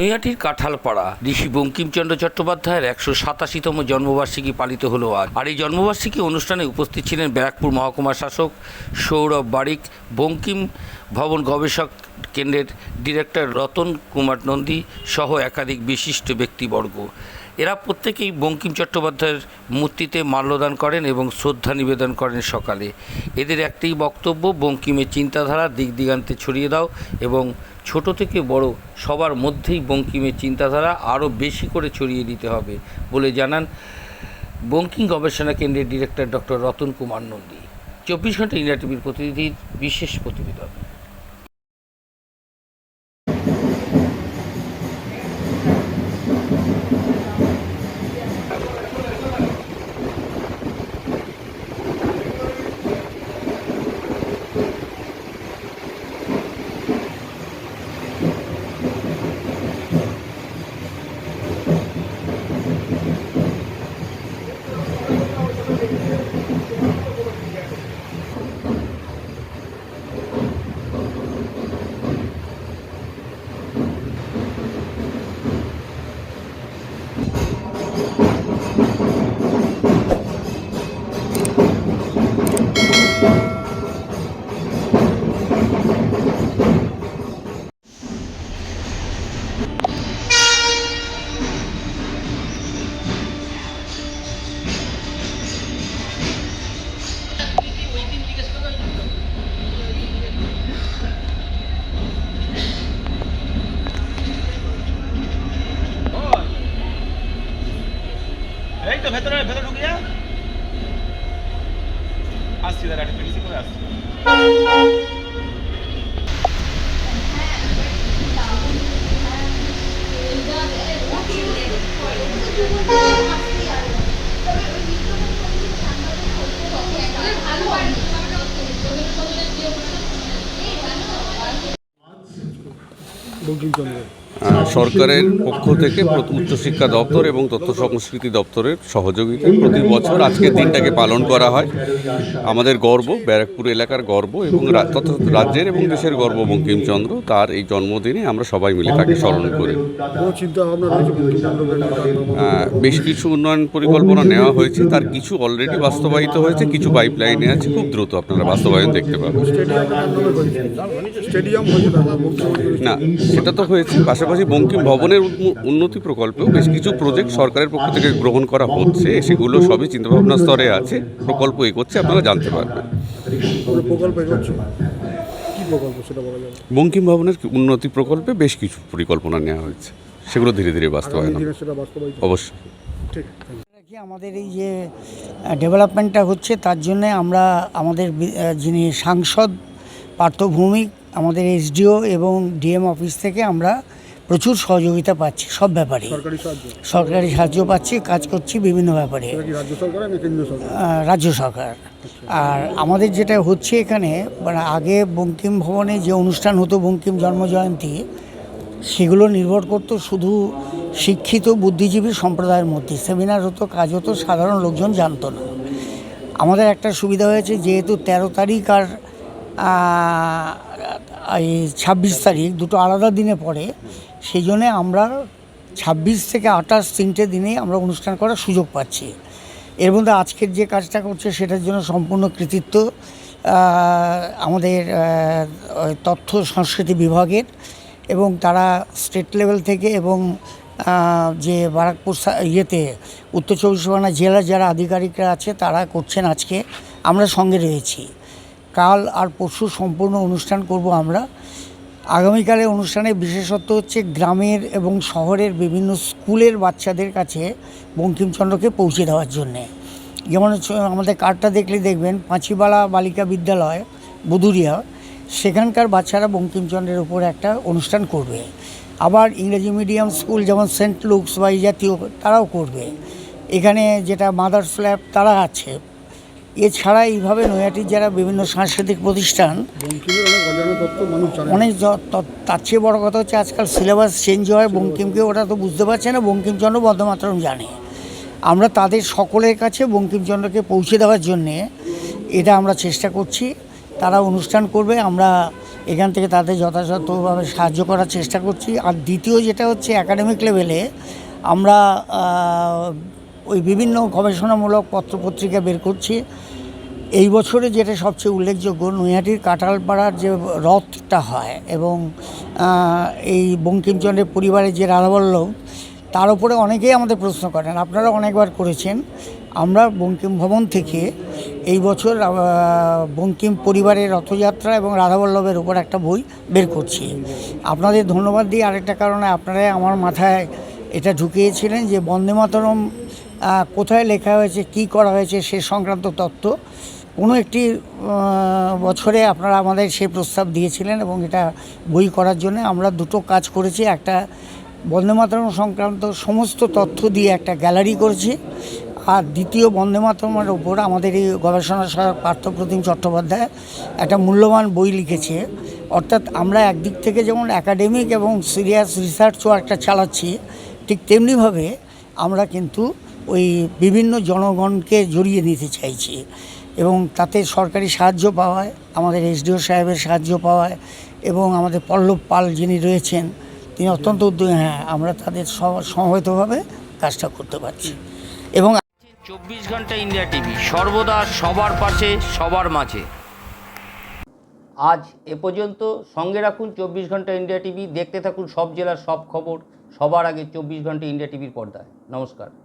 নৈহাটির কাঁঠালপাড়া, ঋষি বঙ্কিমচন্দ্র চট্টোপাধ্যায়ের একশো সাতাশিতম জন্মবার্ষিকী পালিত হলো আজ। আর এই জন্মবার্ষিকী অনুষ্ঠানে উপস্থিত ছিলেন ব্যারাকপুর মহকুমা শাসক সৌরভ বারিক, বঙ্কিম ভবন গবেষক কেন্দ্রের ডিরেক্টর রতন কুমার নন্দী সহ একাধিক বিশিষ্ট ব্যক্তিবর্গ। এরা প্রত্যেকেই বঙ্কিম চট্টোপাধ্যায়ের মূর্তিতে মাল্যদান করেন এবং শ্রদ্ধা নিবেদন করেন সকালে। এদের একটি বক্তব্য বঙ্কিমের চিন্তাধারা দিক দিগান্তে ছড়িয়ে দাও এবং ছোট থেকে বড় সবার মধ্যেই বঙ্কিমের চিন্তাধারা আরও বেশি করে ছড়িয়ে দিতে হবে বলে জানান বঙ্কিম গবেষণা কেন্দ্রের ডিরেক্টর ডক্টর রতন কুমার নন্দী। চব্বিশ ঘণ্টা ইন্ডিয়া টিভির প্রতিনিধির বিশেষ প্রতিবেদন। আসছি দাঁড়া একটা রিসিভ করে আসছি। বঙ্কিমচন্দ্র সরকারের পক্ষ থেকে উচ্চশিক্ষা দপ্তর এবং তথ্য সংস্কৃতি দপ্তরের সহযোগিতায় প্রতি বছর আজকের দিনটাকে পালন করা হয়। আমাদের গর্ব ব্যারাকপুর এলাকার গর্ব এবং তথা রাজ্যের এবং দেশের গর্ব বঙ্কিমচন্দ্র তার এই জন্মদিনে আমরা সবাই মিলে তাকে স্মরণ করি। বেশ কিছু উন্নয়ন পরিকল্পনা নেওয়া হয়েছে তার কিছু অলরেডি বাস্তবায়িত হয়েছে কিছু পাইপলাইনে আছে খুব দ্রুত আপনারা বাস্তবায়ন দেখতে পাবেন। না সেটা তো হয়েছে পাশাপাশি বঙ্কিম ভবনের উন্নতি প্রকল্পেও বেশ কিছু প্রজেক্ট সরকারের পক্ষ থেকে গ্রহণ করা হচ্ছে, সেগুলো সবই চিন্তাভাবনা স্তরে আছে, প্রকল্প এগোচ্ছে, আপনারা জানতে পারবেন বঙ্কিম ভবনের উন্নতি প্রকল্পে বেশ কিছু পরিকল্পনা নেওয়া হয়েছে, সেগুলো ধীরে ধীরে বাস্তবায়ন। অবশ্যই ঠিক আমাদের এই যে ডেভেলপমেন্টটা হচ্ছে, তার জন্যে আমরা আমাদের যিনি সাংসদ, পার্থভৌমিক, আমাদের এসডিও এবং ডিএম অফিস থেকে আমরা প্রচুর সহযোগিতা পাচ্ছি সব ব্যাপারে। সরকারি সাহায্য? পাচ্ছি কাজ করছি বিভিন্ন ব্যাপারে। রাজ্য সরকার আর আমাদের যেটা হচ্ছে এখানে মানে আগে বঙ্কিম ভবনে যে অনুষ্ঠান হতো বঙ্কিম জন্মজয়ন্তী সেগুলো নির্ভর করতো শুধু শিক্ষিত বুদ্ধিজীবী সম্প্রদায়ের মধ্যে। সেমিনার হতো কাজ হতো সাধারণ লোকজন জানতো না। আমাদের একটা সুবিধা হয়েছে যেহেতু তেরো তারিখ আর এই ছাব্বিশ তারিখ, দুটো আলাদা দিনে পড়ে। সেই জন্যে আমরা ছাব্বিশ থেকে আঠাশ তিনটে দিনে আমরা অনুষ্ঠান করার সুযোগ পাচ্ছি। এর মধ্যে আজকের যে কাজটা করছে, সেটার জন্য সম্পূর্ণ কৃতিত্ব আমাদের তথ্য সংস্কৃতি বিভাগের এবং তারা স্টেট লেভেল থেকে এবং যে বারাকপুর ইয়েতে উত্তর চব্বিশ পরগনা জেলার যারা আধিকারিকরা আছে, তারা করছেন আজকে। আমরা সঙ্গে রয়েছি। কাল আর পরশু সম্পূর্ণ অনুষ্ঠান করব আমরা। আগামীকালের অনুষ্ঠানের বিশেষত্ব হচ্ছে গ্রামের এবং শহরের বিভিন্ন স্কুলের বাচ্চাদের কাছে বঙ্কিমচন্দ্রকে পৌঁছে দেওয়ার জন্যে। যেমন আমাদের কার্ডটা দেখলে দেখবেন, পাঁচিবালা বালিকা বিদ্যালয়, বুদুরিয়া, সেখানকার বাচ্চারা বঙ্কিমচন্দ্রের উপর একটা অনুষ্ঠান করবে। আবার ইংরেজি মিডিয়াম স্কুল যেমন সেন্ট লুকস বা এই জাতীয় তারাও করবে। এখানে যেটা মাদার্স ল্যাব তারা আছে। এছাড়া এইভাবে নৈহাটির যারা বিভিন্ন সাংস্কৃতিক প্রতিষ্ঠান, অনেক তার চেয়ে বড় কথা হচ্ছে আজকাল সিলেবাস চেঞ্জ হয়, বঙ্কিমকে ওরা তো বুঝতে পারছে না, বঙ্কিমচন্দ্র বন্দমাতরম জানে। আমরা তাদের সকলের কাছে বঙ্কিমচন্দ্রকে পৌঁছে দেওয়ার জন্যে এটা আমরা চেষ্টা করছি। তারা অনুষ্ঠান করবে, আমরা এখান থেকে তাদের যথাযথভাবে সাহায্য করার চেষ্টা করছি। আর দ্বিতীয় যেটা হচ্ছে একাডেমিক লেভেলে আমরা ওই বিভিন্ন গবেষণামূলক পত্রপত্রিকা বের করছি। এই বছরে যেটা সবচেয়ে উল্লেখযোগ্য, নৈহাটির কাঁঠালপাড়ার যে রথটা হয় এবং এই বঙ্কিমচন্দ্রের পরিবারের যে রাধাবল্লভ, তার উপরে অনেকেই আমাদের প্রশ্ন করেন। আপনারা অনেকবার করেছেন। আমরা বঙ্কিম ভবন থেকে এই বছর বঙ্কিম পরিবারের রথযাত্রা এবং রাধাবল্লভের উপর একটা বই বের করছি। আপনাদের ধন্যবাদ দিই। আরেকটা কারণে আপনারাই আমার মাথায় এটা ঢুকিয়েছিলেন যে বন্দে মাতরম কোথায় লেখা হয়েছে, কি করা হয়েছে সে সংক্রান্ত তত্ত্ব কোনো একটি বছরে আপনারা আমাদের সেই প্রস্তাব দিয়েছিলেন এবং এটা বই করার জন্য আমরা দুটো কাজ করেছি। একটা বন্দে মাতরম সংক্রান্ত সমস্ত তথ্য দিয়ে একটা গ্যালারি করেছি আর দ্বিতীয় বন্দে মাতরমের ওপর আমাদের এই গবেষণা সহায়ক পার্থপ্রতিম চট্টোপাধ্যায় একটা মূল্যবান বই লিখেছে। অর্থাৎ আমরা একদিক থেকে যেমন একাডেমিক এবং সিরিয়াস রিসার্চও একটা চালাচ্ছি, ঠিক তেমনিভাবে আমরা কিন্তু ওই বিভিন্ন জনগণকে জড়িয়ে নিতে চাইছি এবং তাতে সরকারি সাহায্য পাওয়ায় আমাদের এসডিও সাহেবের সাহায্য পাওয়ায় এবং আমাদের পল্লব পাল যিনি রয়েছেন তিনি অত্যন্ত উদ্যোগী। হ্যাঁ আমরা তাদের স- সমবেতভাবে কাজটা করতে পারছি। এবং চব্বিশ ঘণ্টা ইন্ডিয়া টিভি সর্বদা সবার পাশে সবার মাঝে। আজ এ পর্যন্ত সঙ্গে রাখুন চব্বিশ ঘণ্টা ইন্ডিয়া টিভি দেখতে থাকুন সব জেলার সব খবর সবার আগে চব্বিশ ঘণ্টা ইন্ডিয়া টিভির পর্দায়। নমস্কার।